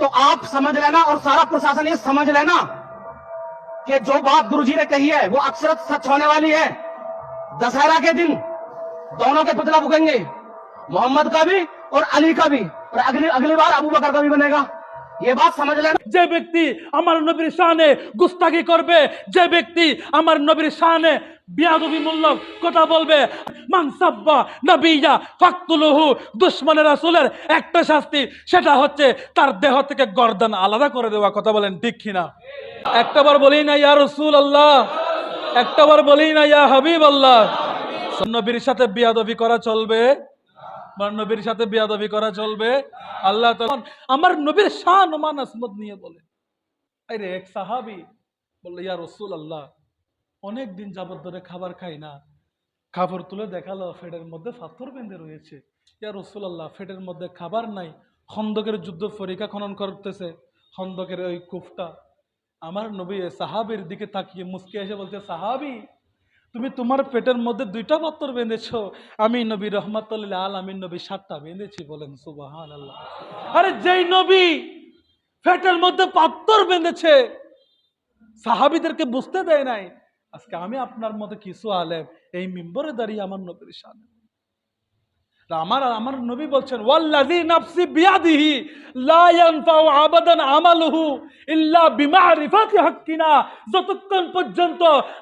तो आप समझ लेना और सारा प्रशासन ये समझ लेना कि जो बात गुरुजी ने कही है वो अक्सर सच होने वाली है दशहरा के दिन दोनों के पुतला बुकेंगे मोहम्मद का भी और अली का भी और अगली अगली बार अबू बकर का भी बनेगा ये बात समझ लेना যে ব্যক্তি আমার নবীর শানে গুস্তাকি করবে যে ব্যক্তি আমার নবীর শানে বিয়াদবি মূল্যক কথা বলবে। মানসাব্বা নবিয়া ফাকতুলহু, দুশ্মনের রাসূলের একটা শাস্তি, সেটা হচ্ছে তার দেহ থেকে গর্দান আলাদা করে দেওয়া। কথা বলেন ঠিক কিনা? একটাবার বলি না, ইয়া রাসূল আল্লাহ একটাবার বলি না, ইয়া হাবিব আল্লাহ নবীর সাথে বিয়াদবি করা চলবে। আমার নবীর সাথে বিয়াদবি করা চলবে। আল্লাহ তাআলা আমার নবীর শান ও মান আসমত নিয়ে বলে। আরে এক সাহাবী বলল, ইয়া রসুল আল্লাহ অনেক দিন যাবত ধরে খাবার খাই না। খাবার তুলে দেখাল ফেটের মধ্যে পাথর বেঁধে রয়েছে। ইয়া রসুল আল্লাহ ফেটের মধ্যে খাবার নাই। খন্দকের যুদ্ধ পরীক্ষা খনন করতেছে, খন্দকের ওই কুফটা। আমার নবী সাহাবির দিকে তাকিয়ে মুসকে এসে বলছে, সাহাবি, তুমি তোমার পেটের মধ্যে দুইটা পাত্র বেঁধেছো। আমি নবী রহমতুল্লাহ আল আমি নবী সাতটা বেঁধেছি বলেন সুবাহান আল্লাহ আরে যেই নবী পেটের মধ্যে পাত্তর বেঁধেছে, সাহাবিদেরকে বুঝতে দেয় নাই। আজকে আমি আপনার মতো কিছু আলেম এই মিম্বরে দাঁড়িয়ে আমার নবীর সামনে আমার আমার নবী বলছেন নাফসি বিয়াদিহি লা ইয়ানফাউ আবাদান আমালুহু ইল্লা বিমারিফাতি হাক্কিনা। যতক্ষণ পর্যন্ত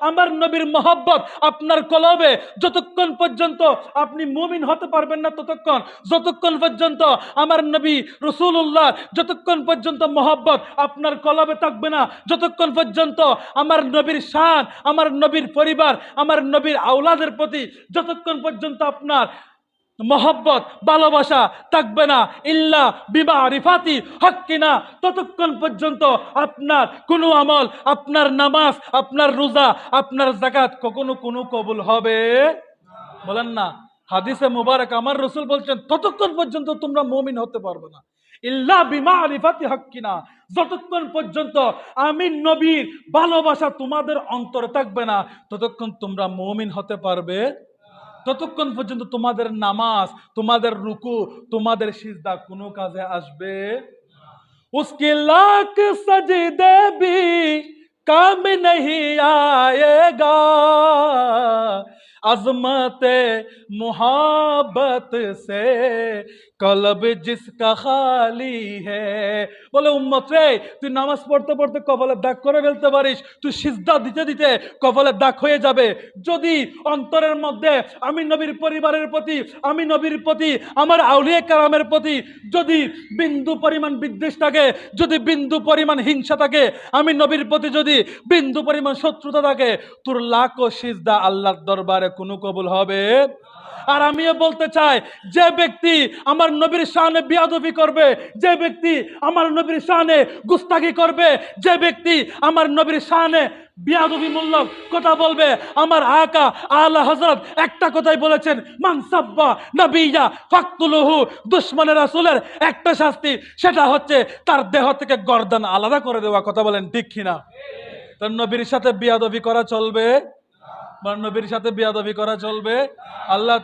আমার নবীর মহব্বত আপনার কলবে, যতক্ষণ পর্যন্ত আপনি মুমিন হতে পারবেন না ততক্ষণ, যতক্ষণ পর্যন্ত আমার নবী রসুল্লাহ যতক্ষণ পর্যন্ত মহব্বত আপনার কলবে থাকবে না, যতক্ষণ পর্যন্ত আমার নবীর শান, আমার নবীর পরিবার, আমার নবীর আওলাদের প্রতি যতক্ষণ পর্যন্ত আপনার মহব্বত, ভালোবাসা থাকবে না। ইল্লা বিমা রিফাতি হক্কিনা। ততক্ষণ পর্যন্ত আপনার কোনো আমল, আপনার নামাজ, আপনার রোজা, আপনার জাকাত কখনো কোনো কবুল হবে? বলেন না। হাদিসে মুবারক আমার রসুল বলছেন, ততক্ষণ পর্যন্ত তোমরা মমিন হতে পারবে না। ইল্লা বিমা আলিফাতি হক্কিনা। যতক্ষণ পর্যন্ত আমি নবীর ভালোবাসা তোমাদের অন্তরে থাকবে না, ততক্ষণ তোমরা মমিন হতে পারবে ততক্ষণ পর্যন্ত তোমাদের নামাজ তোমাদের রুকু তোমাদের সিজদা কোনো কাজে আসবে उसके लाख सजदे भी काम नहीं आएगा अजमत मोहब्बत से কলব জিসকা খালি হে বলে উম্মত রে তুই নামাজ পড়তে পড়তে কপালে দাগ করে ফেলতে পারিস তুই সিজদা দিতে দিতে কপালে দাগ হয়ে যাবে যদি অন্তরের মধ্যে আমি নবীর পরিবারের প্রতি আমি নবীর প্রতি আমার আউলিয়া কালামের প্রতি যদি বিন্দু পরিমাণ বিদ্বেষ থাকে যদি বিন্দু পরিমাণ হিংসা থাকে আমি নবীর প্রতি যদি বিন্দু পরিমাণ শত্রুতা থাকে তোর লাখ ও সিজদা আল্লাহর দরবারে কোনো কবুল হবে? আর আমিও বলতে চাই, যে ব্যক্তি আমার নবীর শানে বিয়াদবি করবে, যে ব্যক্তি আমার নবীর শানে গুস্তাগি করবে, যে ব্যক্তি আমার নবীর শানে বিয়াদবি মূল্যক কথা বলবে, আমার আকা আলা হজরত একটা কথাই বলেছেন মানসাব্বা নবিয়া ফাকতুলহু দুশ্মনের রাসূলের একটা শাস্তি, সেটা হচ্ছে তার দেহ থেকে গর্দান আলাদা করে দেওয়া, কথা বলেন ঠিক কিনা? তার নবীর সাথে বিয়াদবি করা চলবে? আমার নবীর সাথে বেয়াদবি করা চলবে আল্লাহ